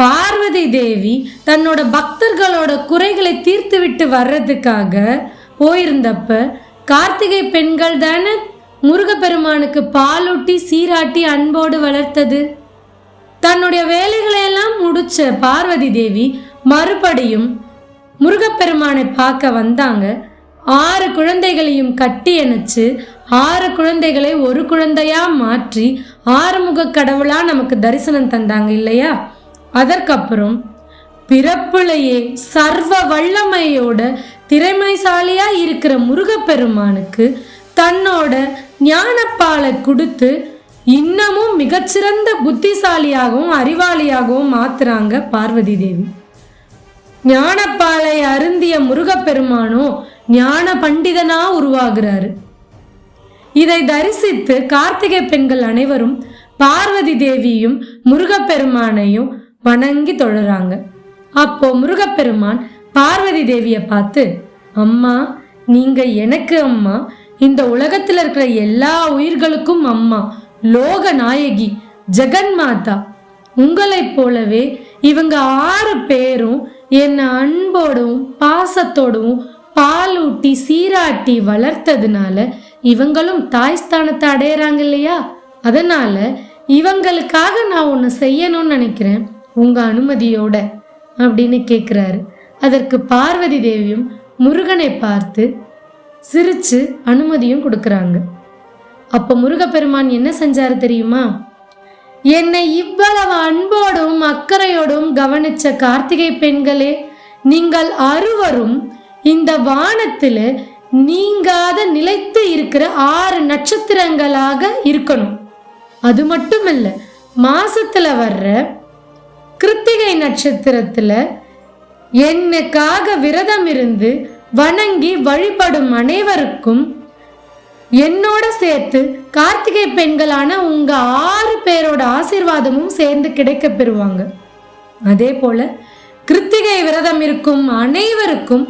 பார்வதி தேவி தன்னோட பக்தர்களோட குறைகளை தீர்த்துவிட்டு வர்றதுக்காக போயிருந்தப்ப கார்த்திகை பெண்கள் தானே முருகப்பெருமானுக்கு பாலூட்டி சீராட்டி அன்போடு வளர்த்தது. தன்னுடைய வேலைகளை எல்லாம் முடிச்ச பார்வதி தேவி மறுபடியும் முருகப்பெருமானை பார்க்க வந்தாங்க. ஆறு குழந்தைகளையும் கட்டி அணைச்சு ஆறு குழந்தைகளை ஒரு குழந்தையா மாற்றி ஆறுமுக கடவுளா நமக்கு தரிசனம் தந்தாங்க இல்லையா? அதற்கப்புறம் பிறப்புலையே சர்வ வல்லமையோட திறமைசாலியா இருக்கிற முருகப்பெருமானுக்கு தன்னோட ஞானப்பாலை கொடுத்து இன்னமும் மிகச்சிறந்த புத்திசாலியாகவும் அறிவாளியாகவும் மாத்துறாங்க பார்வதி தேவி. ஞானப்பாலை அருந்திய முருகப்பெருமானோ ஞான பண்டிதனா உருவாகிறாரு. இதை தரிசித்து கார்த்திகை பெண்கள் அனைவரும் பார்வதி தேவியும் முருகப்பெருமானையும் வணங்கி தொழுறாங்க. அப்போ முருகப்பெருமான் பார்வதி தேவியை பார்த்து அம்மா நீங்க எனக்கு அம்மா இந்த உலகத்தில் இருக்கிற எல்லா உயிர்களுக்கும் அம்மா லோக நாயகி ஜெகன்மாதா. உங்களைப் போலவே இவங்க ஆறு பேரும் என்னை அன்போடும் பாசத்தோடும் பாலூட்டி சீராட்டி வளர்த்ததுனால இவங்களும் தாய் ஸ்தானத்தை அடையிறாங்க இல்லையா? அதனால இவங்களுக்காக நான் ஒன்று செய்யணும்னு நினைக்கிறேன். உங்க அனுமதியோட அப்படின்னு கேட்குறாரு அதற்கு பார்வதி தேவியும் முருகனை பார்த்து சிரிச்சு அனுமதியும் கொடுக்குறாங்க. அப்போ முருகப்பெருமான் என்ன செஞ்சாரு தெரியுமா? என்னை இவ்வளவு அன்போடும் அக்கறையோடும் கவனிச்ச கார்த்திகை பெண்களே நீங்கள் அறுவரும் இந்த வானத்தில் நீங்காத நிலைத்து இருக்கிற ஆறு நட்சத்திரங்களாக இருக்கணும். அது மட்டுமல்ல மாசத்துல வர்ற கிருத்திகை நட்சத்திரத்துல என்னுக்காக விரதம் இருந்து வணங்கி வழிபடும் அனைவருக்கும் என்னோட சேர்த்து கார்த்திகை பெண்களான உங்க ஆறு பேரோட ஆசிர்வாதமும் சேர்ந்து கிடைக்க பெறுவாங்க. அதே போல கிருத்திகை விரதம் இருக்கும் அனைவருக்கும்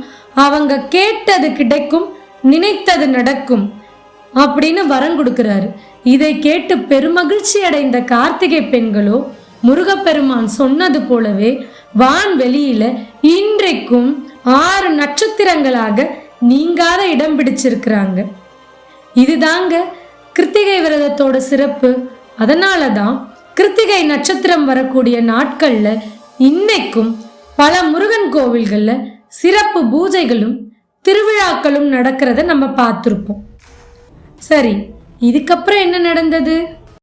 அவங்க கேட்டது கிடைக்கும் நினைத்தது நடக்கும் அப்படின்னு வரம் கொடுக்கிறாரு. இதை கேட்டு பெருமகிழ்ச்சி அடைந்த கார்த்திகை பெண்களோ முருகப்பெருமான் சொன்னது போலவே வான்வெளியில இன்றைக்கும் ஆறு நட்சத்திரங்களாக நீங்காத இடம் பிடிச்சிருக்கிறாங்க. இதுதாங்க கிருத்திகை விரதத்தோட சிறப்பு. அதனால தான் கிருத்திகை நட்சத்திரம் வரக்கூடிய நாட்கள்ல இன்னைக்கும் பல முருகன் கோவில்கள்ல சிறப்பு பூஜைகளும் திருவிழாக்களும் நடக்கிறத நம்ம பார்த்துருப்போம். சரி இதுக்கப்புறம் என்ன நடந்தது?